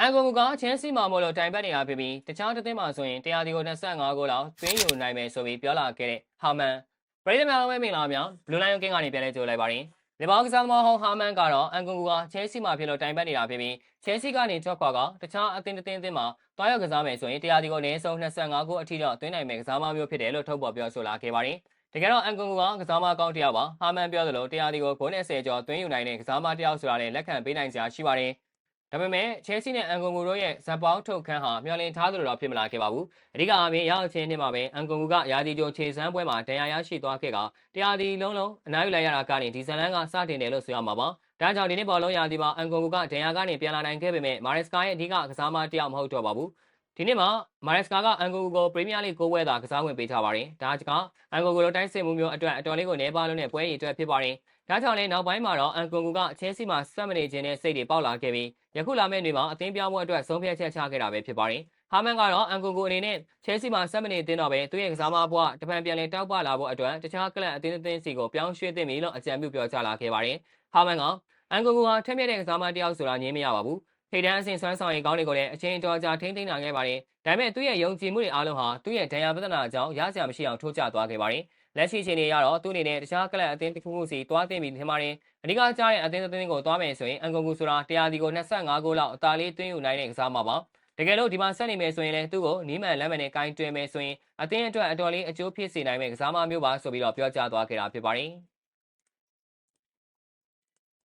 အန်ဂိုမူကချင်းစီမာမို့လို့တိုင်ပတ်နေတာဖြစ်ပြီးတခြားတစ်သင်းမှာဆိုရင်တရားဒီကို25ဂိုးလောက်သွင်းယူနိုင်မယ်ဆိုပြီးပြောလာခဲ့တဲ့ဟာမန်ပရိသတ်များလုံးပဲမင်္ဂလာပါဗျာဘလူးလိုင်းယန်ကင်းကနေပြန်လဲကြိုလိုက်ပါရင်ဒီဘောက်ကစားသမားဟောင်းဟာမန်ကတော့အန်ဂိုမူကချင်းစီမာဖြစ်လို့တိုင်ပတ်နေတာဖြစ်ပြီးချင်းစီကနေထွက်ခွာကတခြားအသင်းတစ်သင်းအသင်းမှာတွားရောက်ကစားမယ်ဆိုရင်တရားဒီကိုအနည်းဆုံး25ဂိုးအထိတော့သွင်းနိုင်မယ်ကစားမမျိုးဖြစ်တယ်လို့ထုတ်ပေါ်ပြောဆိုလာခဲ့ပါတယ်တကယ်တော့အန်ဂိုမူကကစားမကောင်းတစ်ယောက်ပါဟာမန်ပြောသလိုတရားဒီကိုဂိုးနဲ့10ကျော်သွင်းယူနိုင်တဲ့ကစားမတစ်ယောက်ဆိုတာလည်းလက်ခံပေးနိုင်စရာရှိပါတယ် ဒါပေမဲ့ချဲစီနဲ့အန်ဂုံဂူတို့ရဲ့ဇက်ပေါင်းထုတ်ခန်းဟာမျှော်လင့်ထားသလိုတော့ဖြစ်မလာခဲ့ပါဘူး။အဓိကအပြင်ရောက်ချင်းနှစ်မှာပဲအန်ဂုံဂူကရာသီကြိုခြေစမ်းပွဲမှာဒဏ်ရာရရှိသွားခဲ့ကတရားဒီလုံးလုံးအနားယူလိုက်ရတာကနေဒီဇလန်ကစတင်တယ်လို့ဆိုရမှာပါ။ဒါကြောင့်ဒီနေ့ဘောလုံးရာသီမှာအန်ဂုံဂူကဒဏ်ရာကနေပြန်လာနိုင်ခဲ့ပေမဲ့မာရက်စကာရဲ့အဓိကကစားမတစ်ယောက်မဟုတ်တော့ပါဘူး။ ဒီနေ့မှာမာရက်စကာကအန်ဂိုဂိုကိုပရီးမီးယားလိကိုဝဲတာကစားဝင်ပေးထားပါတယ်။ဒါကအန်ဂိုဂိုလိုတိုင်းစစ်မှုမျိုးအတွက်အတော်လေးကိုနေပါလို့နဲ့ပွဲရည်အတွက်ဖြစ်ပါတယ်။ဒါကြောင့်လည်းနောက်ပိုင်းမှာတော့အန်ဂိုဂိုကချဲစီမှာစက်မနေခြင်းနဲ့စိတ်တွေပေါက်လာခဲ့ပြီးယခုလာမယ့်နေ့မှာအသင်းပြောင်းပွဲအတွက်ဆုံးဖြတ်ချက်ချခဲ့တာပဲဖြစ်ပါတယ်။ဟာမန်ကတော့အန်ဂိုဂိုအနေနဲ့ချဲစီမှာစက်မနေတင်းတော့ပဲသူ့ရဲ့ကစားမဘွားတပံပြန်လည်တောက်ပလာဖို့အတွက်တခြားကလပ်အသင်းအသင်းစီကိုပြောင်းရွှေ့သင့်ပြီလို့အကြံပြုပြောကြားလာခဲ့ပါတယ်။ဟာမန်ကအန်ဂိုဂိုဟာထက်မြက်တဲ့ကစားမတစ်ယောက်ဆိုတာငြင်းမရပါဘူး။ ထိတ်တန်းအဆင့်ဆွမ်းဆောင်ရေးကောင်းတွေကိုလည်းအချိန်တော်ကြာထိမ့်သိမ်းနိုင်ခဲ့ပါတယ်။ဒါပေမဲ့သူ့ရဲ့ယုံကြည်မှုတွေအားလုံးဟာသူ့ရဲ့ဒဏ်ရာပဒနာကြောင့်ရစရာမရှိအောင်ထိုးကျသွားခဲ့ပါတယ်။လက်ရှိချိန်တွေကတော့သူ့အနေနဲ့တခြားကလပ်အသင်းတစ်ခုခုစီတွားသိမ့်ပြီးထင်ပါတယ်။အဓိကကြားတဲ့အသင်းတစ်သင်းကိုတွားမယ်ဆိုရင်အန်ဂိုဂူဆိုတာတရားဒီကို25ဂိုးလောက်အသာလေးသွင်းယူနိုင်တဲ့ကစားမှာပါ။တကယ်လို့ဒီမှာဆက်နေမယ်ဆိုရင်လည်းသူ့ကိုနီးမှန်လမ်းမှန်နဲ့ကင်တွယ်မယ်ဆိုရင်အသင်းအတွက်အတော်လေးအကျိုးဖြစ်စေနိုင်မယ့်ကစားမမျိုးပါဆိုပြီးတော့ပြောကြားသွားခဲ့တာဖြစ်ပါတယ်။